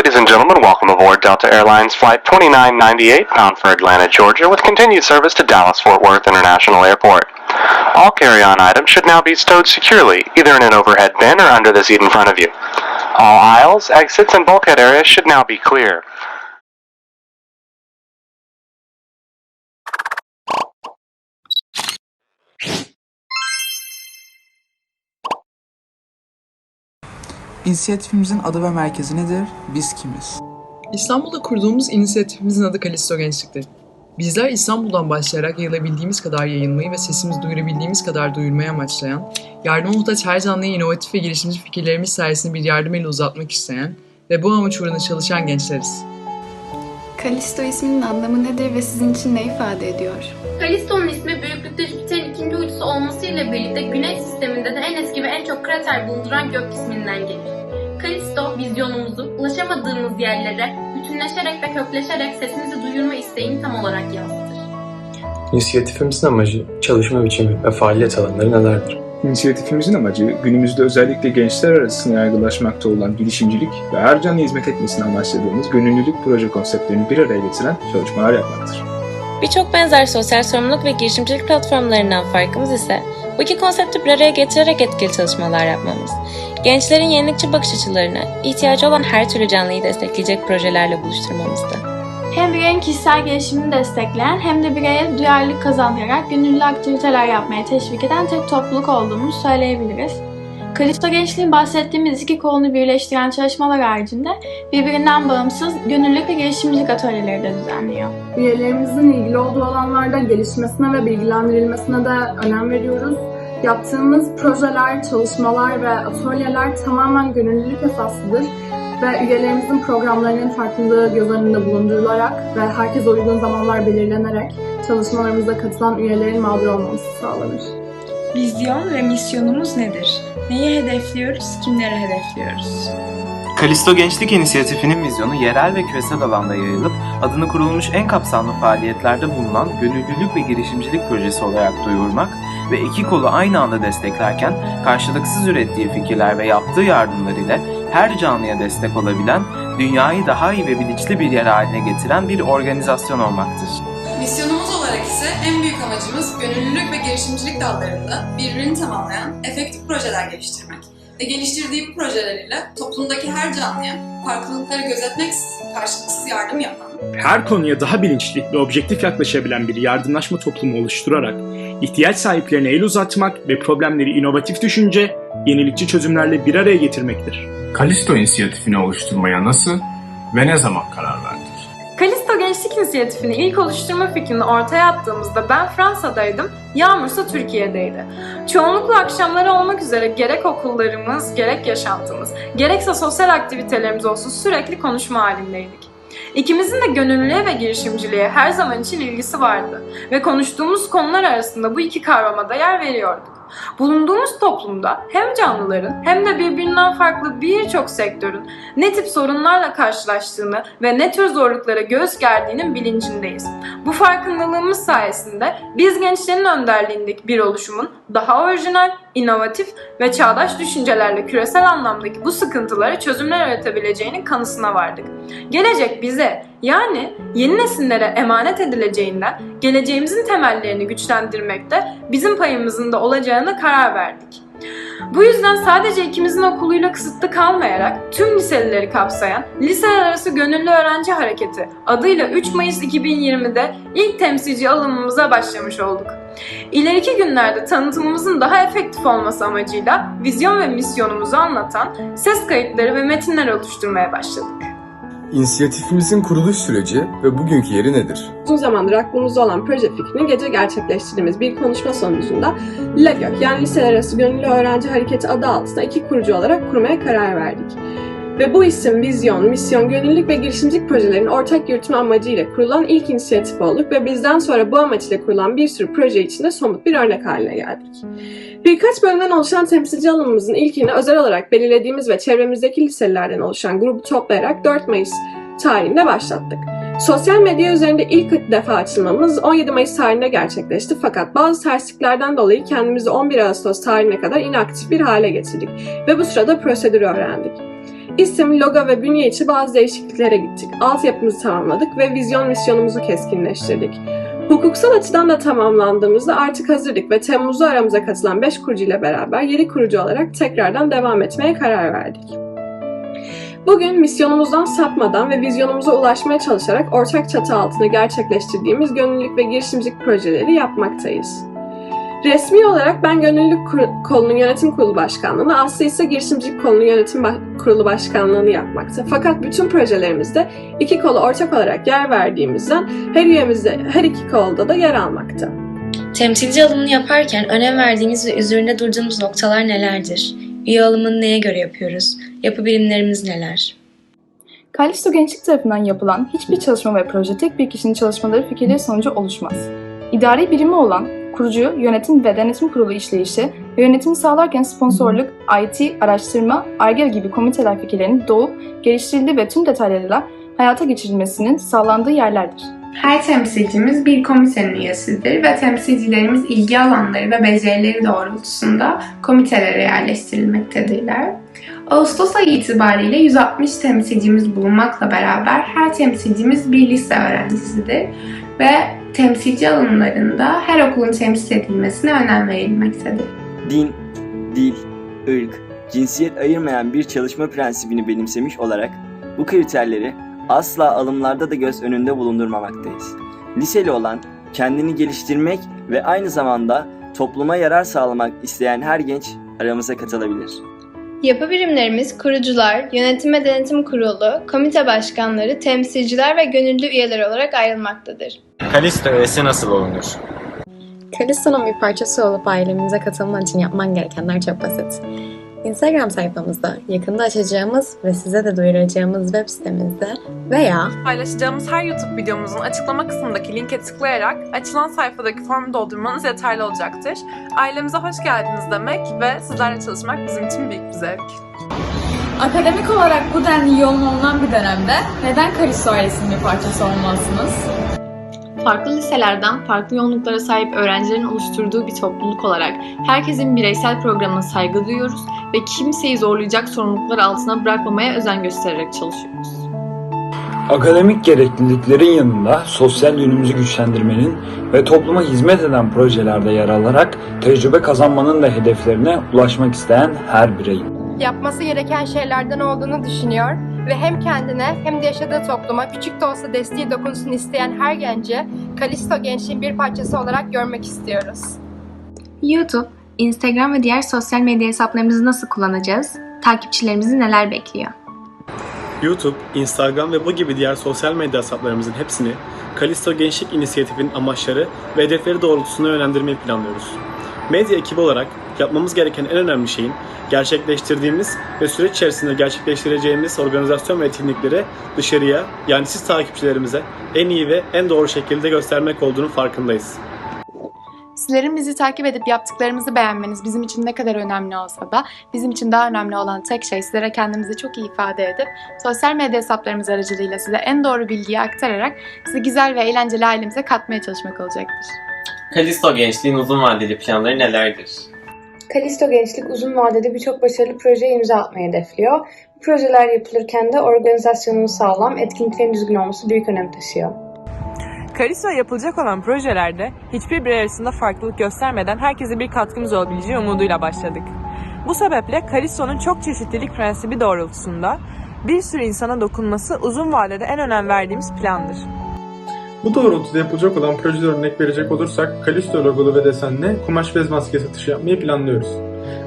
Ladies and gentlemen, welcome aboard Delta Airlines Flight 2998 bound for Atlanta, Georgia, with continued service to Dallas Fort Worth International Airport. All carry on items should now be stowed securely, either in an overhead bin or under the seat in front of you. All aisles, exits, and bulkhead areas should now be clear. İnisiyatifimizin adı ve merkezi nedir? Biz kimiz? İstanbul'da kurduğumuz inisiyatifimizin adı Kalisto Gençlik'tir. Bizler İstanbul'dan başlayarak yayılabildiğimiz kadar yayılmayı ve sesimizi duyurabildiğimiz kadar duyurmayı amaçlayan, yardıma muhtaç her canlıya inovatif ve girişimci fikirlerimiz sayesinde bir yardım eli uzatmak isteyen ve bu amaç uğruna çalışan gençleriz. Kalisto isminin anlamı nedir ve sizin için ne ifade ediyor? Kalisto'nun ismi büyüklükte Jüpiter'in ikinci uydusu olmasıyla birlikte Güneş sisteminde de en eski ve en çok krater bulunduran gök cisminden gelir. Kalisto, vizyonumuzu ulaşamadığımız yerlere bütünleşerek ve kökleşerek sesimizi duyurma isteğini tam olarak yansıtır. İnisiyatifimizin amacı, çalışma biçimi ve faaliyet alanları nelerdir? İnisiyatifimizin amacı günümüzde özellikle gençler arasında yaygınlaşmakta olan girişimcilik ve her canlı hizmet etmesini amaçladığımız gönüllülük proje konseptlerini bir araya getiren çalışmalar yapmaktır. Birçok benzer sosyal sorumluluk ve girişimcilik platformlarından farkımız ise bu iki konsepti bir araya getirerek etkili çalışmalar yapmamız. Gençlerin yenilikçi bakış açılarını, ihtiyacı olan her türlü canlıyı destekleyecek projelerle buluşturmamızdı. Hem bireyin kişisel gelişimini destekleyen hem de bireye duyarlılık kazandırarak gönüllü aktiviteler yapmaya teşvik eden tek topluluk olduğumuzu söyleyebiliriz. Kalisto Gençliğin bahsettiğimiz iki kolunu birleştiren çalışmalar haricinde birbirinden bağımsız gönüllülük ve girişimcilik atölyeleri de düzenliyor. Üyelerimizin ilgili olduğu alanlarda gelişmesine ve bilgilendirilmesine de önem veriyoruz. Yaptığımız projeler, çalışmalar ve atölyeler tamamen gönüllülük esaslıdır ve üyelerimizin programlarının farklılığı göz önünde bulundurularak ve herkese uygun zamanlar belirlenerek çalışmalarımıza katılan üyelerin mağdur olmaması sağlanır. Vizyon ve misyonumuz nedir? Neyi hedefliyoruz, kimlere hedefliyoruz? Kalisto Gençlik İnisiyatifi'nin vizyonu yerel ve küresel alanda yayılıp adını kurulmuş en kapsamlı faaliyetlerde bulunan gönüllülük ve girişimcilik projesi olarak duyurmak ve iki kolu aynı anda desteklerken karşılıksız ürettiği fikirler ve yaptığı yardımlar ile her canlıya destek olabilen, dünyayı daha iyi ve bilinçli bir yer haline getiren bir organizasyon olmaktır. Misyonumuz olarak ise en büyük amacımız gönüllülük ve girişimcilik dallarında birbirini tamamlayan efektif projeler geliştirmek ve geliştirdiği bu projeler ile toplumdaki her canlıya farklılıkları gözetmeksizin karşılıksız yardım yapan, Her konuya daha bilinçli ve objektif yaklaşabilen bir yardımlaşma toplumu oluşturarak ihtiyaç sahiplerine el uzatmak ve problemleri inovatif düşünce, yenilikçi çözümlerle bir araya getirmektir. Kalisto inisiyatifini oluşturmaya nasıl ve ne zaman karar verdik? Kalisto Gençlik İnisiyatifi'ni ilk oluşturma fikrini ortaya attığımızda ben Fransa'daydım, Yağmur ise Türkiye'deydi. Çoğunlukla akşamları olmak üzere gerek okullarımız, gerek yaşantımız, gerekse sosyal aktivitelerimiz olsun sürekli konuşma halindeydik. İkimizin de gönüllülüğe ve girişimciliğe her zaman için ilgisi vardı ve konuştuğumuz konular arasında bu iki kavrama da yer veriyorduk. Bulunduğumuz toplumda hem canlıların hem de birbirinden farklı birçok sektörün ne tip sorunlarla karşılaştığını ve ne tür zorluklara göğüs gerdiğinin bilincindeyiz. Bu farkındalığımız sayesinde biz gençlerin önderliğindeki bir oluşumun daha orijinal, inovatif ve çağdaş düşüncelerle küresel anlamdaki bu sıkıntılara çözümler üretebileceğinin kanısına vardık. Gelecek bize yani yeni nesillere emanet edileceğinden geleceğimizin temellerini güçlendirmekte bizim payımızın da olacağına karar verdik. Bu yüzden sadece ikimizin okuluyla kısıtlı kalmayarak tüm liselileri kapsayan Liseler Arası Gönüllü Öğrenci Hareketi adıyla 3 Mayıs 2020'de ilk temsilci alımımıza başlamış olduk. İleriki günlerde tanıtımımızın daha efektif olması amacıyla vizyon ve misyonumuzu anlatan ses kayıtları ve metinler oluşturmaya başladık. İnisiyatifimizin kuruluş süreci ve bugünkü yeri nedir? Uzun zamandır aklımızda olan proje fikrini gece gerçekleştirdiğimiz bir konuşma sonucunda LAGÖK yani Liseler Arası Gönüllü Öğrenci Hareketi adı altında iki kurucu olarak kurmaya karar verdik. Ve bu isim, vizyon, misyon, gönüllülük ve girişimcilik projelerinin ortak yürütme amacıyla kurulan ilk inisiyatif olduk ve bizden sonra bu amaç ile kurulan bir sürü proje içinde somut bir örnek haline geldik. Birkaç bölümden oluşan temsilci alımımızın ilkini özel olarak belirlediğimiz ve çevremizdeki liselerden oluşan grubu toplayarak 4 Mayıs tarihinde başlattık. Sosyal medya üzerinde ilk defa açılmamız 17 Mayıs tarihinde gerçekleşti fakat bazı tersliklerden dolayı kendimizi 11 Ağustos tarihine kadar inaktif bir hale getirdik ve bu sırada prosedürü öğrendik. İsim, logo ve bünye içi bazı değişikliklere gittik. Altyapımızı tamamladık ve vizyon misyonumuzu keskinleştirdik. Hukuksal açıdan da tamamlandığımızda artık hazırdık ve Temmuz'da aramıza katılan 5 kurucu ile beraber 7 kurucu olarak tekrardan devam etmeye karar verdik. Bugün misyonumuzdan sapmadan ve vizyonumuza ulaşmaya çalışarak ortak çatı altında gerçekleştirdiğimiz gönüllülük ve girişimcilik projeleri yapmaktayız. Resmi olarak ben Gönüllülük Kur- Kolu'nun yönetim kurulu başkanlığını, Aslı ise girişimcilik kolunun yönetim kurulu başkanlığını yapmakta. Fakat bütün projelerimizde iki kolu ortak olarak yer verdiğimizden her üyemizde, her iki kolda da yer almakta. Temsilci alımını yaparken önem verdiğimiz ve üzerinde durduğumuz noktalar nelerdir? Üye alımını neye göre yapıyoruz? Yapı birimlerimiz neler? Kalisto Gençlik tarafından yapılan hiçbir çalışma ve proje tek bir kişinin çalışmaları fikirleri sonucu oluşmaz. İdari birimi olan kurucu, yönetim ve denetim kurulu işleyişi ve yönetimi sağlarken sponsorluk, IT, araştırma, ARGE gibi komiteler fikirlerinin doğup, geliştirildiği ve tüm detaylarıyla hayata geçirilmesinin sağlandığı yerlerdir. Her temsilcimiz bir komitenin üyesidir ve temsilcilerimiz ilgi alanları ve becerileri doğrultusunda komitelere yerleştirilmektedirler. Ağustos ayı itibariyle 160 temsilcimiz bulunmakla beraber her temsilcimiz bir lise öğrencisidir ve temsilci alımlarında her okulun temsil edilmesine önem verilmektedir. din, dil, ırk, cinsiyet ayırmayan bir çalışma prensibini benimsemiş olarak bu kriterleri asla alımlarda da göz önünde bulundurmamaktayız. Liseli olan, kendini geliştirmek ve aynı zamanda topluma yarar sağlamak isteyen her genç aramıza katılabilir. Yapı birimlerimiz kurucular, yönetim ve denetim kurulu, komite başkanları, temsilciler ve gönüllü üyeler olarak ayrılmaktadır. Kalisto üyesi nasıl olunur? Kalisto'nun bir parçası olup ailemize katılman için yapman gerekenler çok basit. Instagram sayfamızda, yakında açacağımız ve size de duyuracağımız web sitemizde veya Paylaşacağımız her YouTube videomuzun açıklama kısmındaki linke tıklayarak açılan sayfadaki formu doldurmanız yeterli olacaktır. Ailemize hoş geldiniz demek ve sizlerle çalışmak bizim için büyük bir zevk. Akademik olarak bu denli yoğun olunan bir dönemde neden Kalisto ailesinin bir parçası olmalısınız? Farklı liselerden farklı yoğunluklara sahip öğrencilerin oluşturduğu bir topluluk olarak herkesin bireysel programına saygı duyuyoruz ve kimseyi zorlayacak sorumluluklar altına bırakmamaya özen göstererek çalışıyoruz. Akademik gerekliliklerin yanında sosyal yönümüzü güçlendirmenin ve topluma hizmet eden projelerde yer alarak tecrübe kazanmanın da hedeflerine ulaşmak isteyen her bireyim. yapması gereken şeylerden olduğunu düşünüyor ve hem kendine hem de yaşadığı topluma küçük de olsa desteği dokunsun isteyen her gence Kalisto gençliğin bir parçası olarak görmek istiyoruz. YouTube, Instagram ve diğer sosyal medya hesaplarımızı nasıl kullanacağız? Takipçilerimizi neler bekliyor? YouTube, Instagram ve bu gibi diğer sosyal medya hesaplarımızın hepsini Kalisto Gençlik İnisiyatifi'nin amaçları ve hedefleri doğrultusunda yönlendirmeyi planlıyoruz. Medya ekibi olarak yapmamız gereken en önemli şeyin gerçekleştirdiğimiz ve süreç içerisinde gerçekleştireceğimiz organizasyon ve etkinlikleri dışarıya yani siz takipçilerimize en iyi ve en doğru şekilde göstermek olduğunu farkındayız. Sizlerin bizi takip edip yaptıklarımızı beğenmeniz bizim için ne kadar önemli olsa da bizim için daha önemli olan tek şey sizlere kendimizi çok iyi ifade edip sosyal medya hesaplarımız aracılığıyla size en doğru bilgiyi aktararak sizi güzel ve eğlenceli ailemize katmaya çalışmak olacaktır. Kalisto gençliğin uzun vadeli planları nelerdir? Kalisto Gençlik uzun vadede birçok başarılı projeye imza atmayı hedefliyor. Bu projeler yapılırken de organizasyonun sağlam, etkinliklerin düzgün olması büyük önem taşıyor. Kalisto yapılacak olan projelerde hiçbir birey arasında farklılık göstermeden herkese bir katkımız olabileceği umuduyla başladık. Bu sebeple Kalisto'nun çok çeşitlilik prensibi doğrultusunda bir sürü insana dokunması uzun vadede en önem verdiğimiz plandır. Bu doğrultuda yapılacak olan projeler örnek verecek olursak Kalisto logolu ve desenli kumaş bez maske satışı yapmayı planlıyoruz.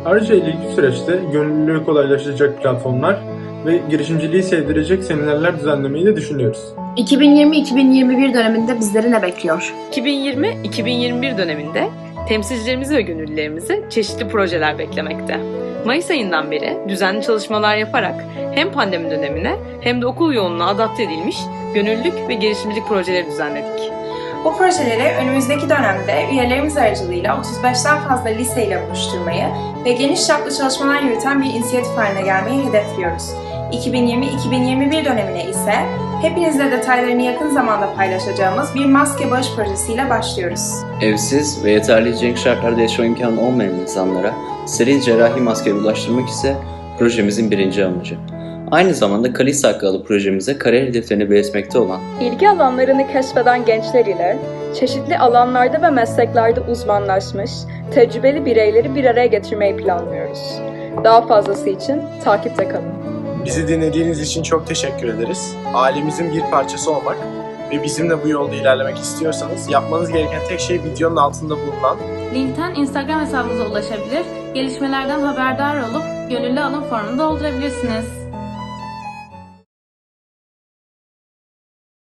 Ayrıca ileriki süreçte gönüllülüğü kolaylaştıracak platformlar ve girişimciliği sevdirecek seminerler düzenlemeyi de düşünüyoruz. 2020-2021 döneminde bizleri ne bekliyor? 2020-2021 döneminde temsilcilerimizi ve gönüllülerimizi çeşitli projeler beklemekte. Mayıs ayından beri düzenli çalışmalar yaparak hem pandemi dönemine hem de okul yoğunluğuna adapte edilmiş gönüllülük ve girişimcilik projeleri düzenledik. Bu projeleri önümüzdeki dönemde üyelerimiz aracılığıyla 35'ten fazla liseyle buluşturmayı ve geniş çaplı çalışmalar yürüten bir inisiyatif haline gelmeyi hedefliyoruz. 2020-2021 dönemine ise hepinizle detaylarını yakın zamanda paylaşacağımız bir maske bağış projesiyle başlıyoruz. Evsiz ve yeterli hijyenik şartlarda yaşama imkanı olmayan insanlara steril cerrahi maske ulaştırmak ise projemizin birinci amacı. Aynı zamanda Kalisto hakkı adlı projemize kariyer hedeflerini belirtmekte olan İlgi alanlarını keşfeden gençler ile çeşitli alanlarda ve mesleklerde uzmanlaşmış, tecrübeli bireyleri bir araya getirmeyi planlıyoruz. Daha fazlası için takipte kalın. Bizi dinlediğiniz için çok teşekkür ederiz. Ailemizin bir parçası olmak ve bizimle bu yolda ilerlemek istiyorsanız yapmanız gereken tek şey videonun altında bulunan Linkten Instagram hesabımıza ulaşabilir, gelişmelerden haberdar olup gönüllü alım formunu doldurabilirsiniz.